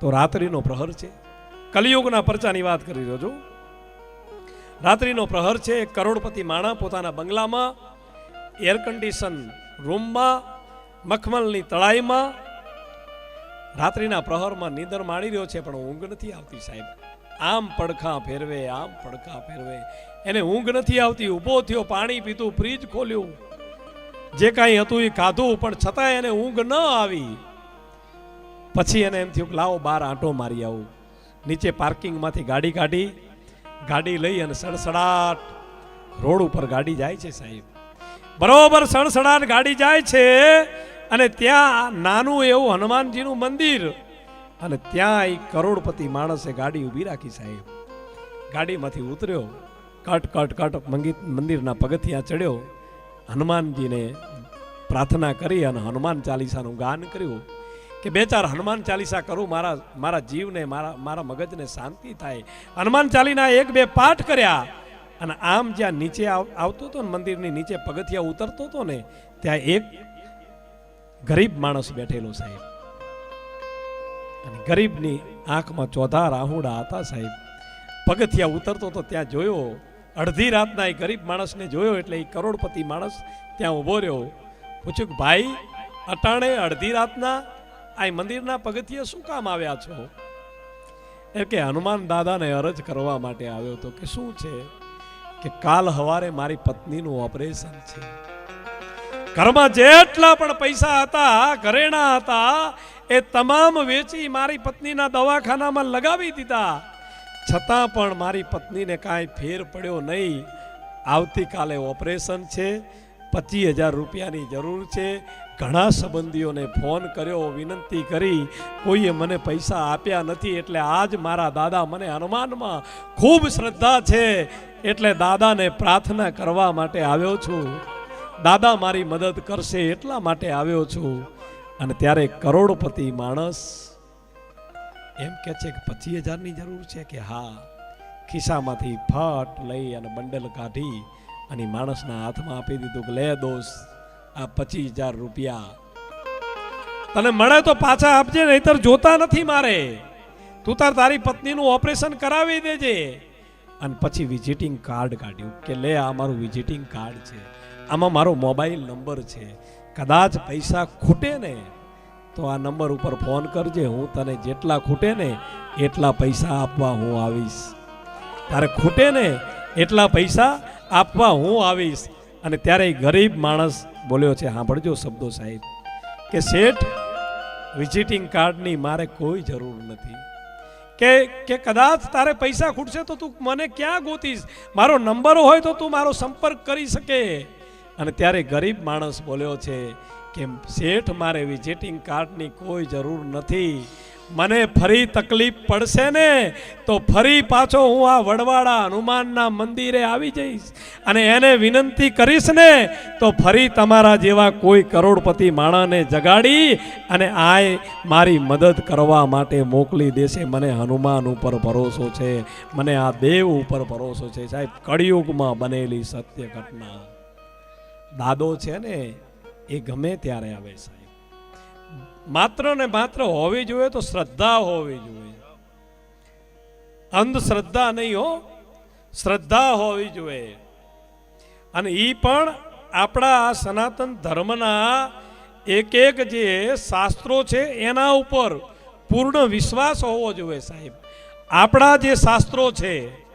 તો રાત્રિનો પ્રહર છે. કલિયુગના પરચાની વાત કરી રહ્યો છું. રાત્રિનો પ્રહર છે. એક કરોડપતિ માણા પોતાના બંગલામાં એર કન્ડિશન રૂમમાં મખમલની તળાઈમાં રાત્રિના પ્રહરમાં નીંદર માણી રહ્યો છે, પણ ઊંઘ નથી આવતી સાહેબ. આમ પડખા ફેરવે, આમ પડખા ફેરવે. એને ઊંઘ નથી આવતી, ઊભો થયો, પાણી પીતું ફ્રીજ ખોલ્યું. જે કાંઈ હતું એ ખાધું, પણ છતાંય એને ઊંઘ ન આવી. પછી એને એમ થયું કે લાવો બાર આંટો મારી આવું. નીચે પાર્કિંગમાંથી ગાડી કાઢી, ગાડી લઈ અને સડસડાટ રોડ ઉપર ગાડી જાય છે સાહેબ. બરોબર સડસડાટ ગાડી જાય છે અને ત્યાં નાનું એવું હનુમાનજીનું મંદિર અને ત્યાં એક કરોડપતિ માણસે ગાડી ઊભી રાખી સાહેબ. ગાડીમાંથી ઉતર્યો, કટ કટ કટ મંગી- મંદિરના પગથિયા ચડ્યો. હનુમાનજીને પ્રાર્થના કરી અને હનુમાન ચાલીસાનું ગાન કર્યું. કે બે ચાર હનુમાન ચાલીસા કરું, મારા મારા જીવને, મારા મારા મગજને શાંતિ થાય. હનુમાન ચાલીના એક બે પાઠ કર્યા અને આમ જ્યાં નીચે આવતો હતો ને મંદિરની નીચે પગથિયા ઉતરતો હતો ને, ત્યાં એક ગરીબ માણસ બેઠેલો સાહેબ. અને ગરીબની આંખમાં ચોધા રાહુડા હતા સાહેબ. પગથિયા ઉતરતો તો ત્યાં જોયો, અડધી રાતના એ ગરીબ માણસને જોયો એટલે એ કરોડપતિ માણસ ત્યાં ઊભો રહ્યો. પૂછ્યું ભાઈ, અટાણે અડધી રાતના આ મંદિરના પગથિયે શું કામ આવ્યા છો? એ કે હનુમાન દાદાને અરજ કરવા માટે આવ્યો હતો કે શું છે? કે કાલ હવારે મારી પત્નીનું ઓપરેશન છે. ઘરમાં જેટલા પણ પૈસા હતા, ઘરેણા હતા, એ તમામ વેચી મારી પત્નીના દવાખાનામાં લગાવી દીધા. છતાં પણ મારી પત્નીને કાંઈ ફેર પડ્યો નહીં. આવતીકાલે ઓપરેશન છે. પચીસ હજાર રૂપિયાની જરૂર છે. ઘણા સંબંધીઓને ફોન કર્યો, વિનંતી કરી. કોઈએ મને પૈસા આપ્યા નથી એટલે આજ મારા દાદા મને હનુમાનમાં ખૂબ શ્રદ્ધા છે એટલે દાદાને પ્રાર્થના કરવા માટે આવ્યો છું. દાદા મારી મદદ કરશે એટલા માટે આવ્યો છું. અને ત્યારે કરોડપતિ માણસ એમ કે છે કે પચીસ હજારની જરૂર છે કે હા. ખિસ્સામાંથી ફટ લઈ અને બંડલ કાઢી અને માણસના હાથમાં આપી દીધું કે લે દોસ્ત, આ પચીસ હજાર રૂપિયા. તને મળે તો પાછા આપજે, નહીતર જોતા નથી મારે. તું તાર તારી પત્નીનું ઓપરેશન કરાવી દેજે. અને પછી વિઝિટિંગ કાર્ડ કાઢ્યું કે લે આ મારું વિઝિટિંગ કાર્ડ છે. આમાં મારો મોબાઈલ નંબર છે. કદાચ પૈસા ખૂટે ને, તો આ નંબર ઉપર ફોન કરજે, હું તને જેટલા ખૂટે ને, એટલા પૈસા આપવા હું આવીશ. તારે ખૂટે ને, એટલા પૈસા આપવા હું આવીશ? અને ત્યારે ગરીબ માણસ બોલ્યો છે, સાંભળજો શબ્દો સાહેબ, કે શેઠ વિઝિટિંગ કાર્ડની મારે કોઈ જરૂર નથી. કે કે કદાચ તારે પૈસા ખૂટશે તો તું મને ક્યાં ગોતીશ? મારો નંબર હોય તો તું મારો સંપર્ક કરી શકે. અને ત્યારે ગરીબ માણસ બોલ્યો છે કે, શેઠ, મારે વિઝિટિંગ કાર્ડની કોઈ જરૂર નથી. મને ફરી તકલીફ પડશે ને, તો ફરી પાછો હું આ વડવાડા હનુમાનના મંદિરે આવી જઈશ. અને એને વિનંતી કરીશ ને, તો ફરી તમારા જેવા કોઈ કરોડપતિ માણાને જગાડી અને આય મારી મદદ કરવા માટે મોકલી દેશે. મને હનુમાન ઉપર ભરોસો છે, મને આ દેવ ઉપર ભરોસો છે. સાહેબ, કળિયુગમાં બનેલી સત્ય ઘટના દાદો છે ને, એ ગમે ત્યારે આવે સાહેબ. માત્ર ને માત્ર હોવી જોઈએ તો શ્રદ્ધા હોવી જોઈએ. અંધશ્રદ્ધા નહીં હો, શ્રદ્ધા હોવી જોઈએ. અને એ પણ આપણા સનાતન ધર્મના એક એક જે શાસ્ત્રો છે એના ઉપર પૂર્ણ વિશ્વાસ હોવો જોઈએ સાહેબ. આપણા જે શાસ્ત્રો છે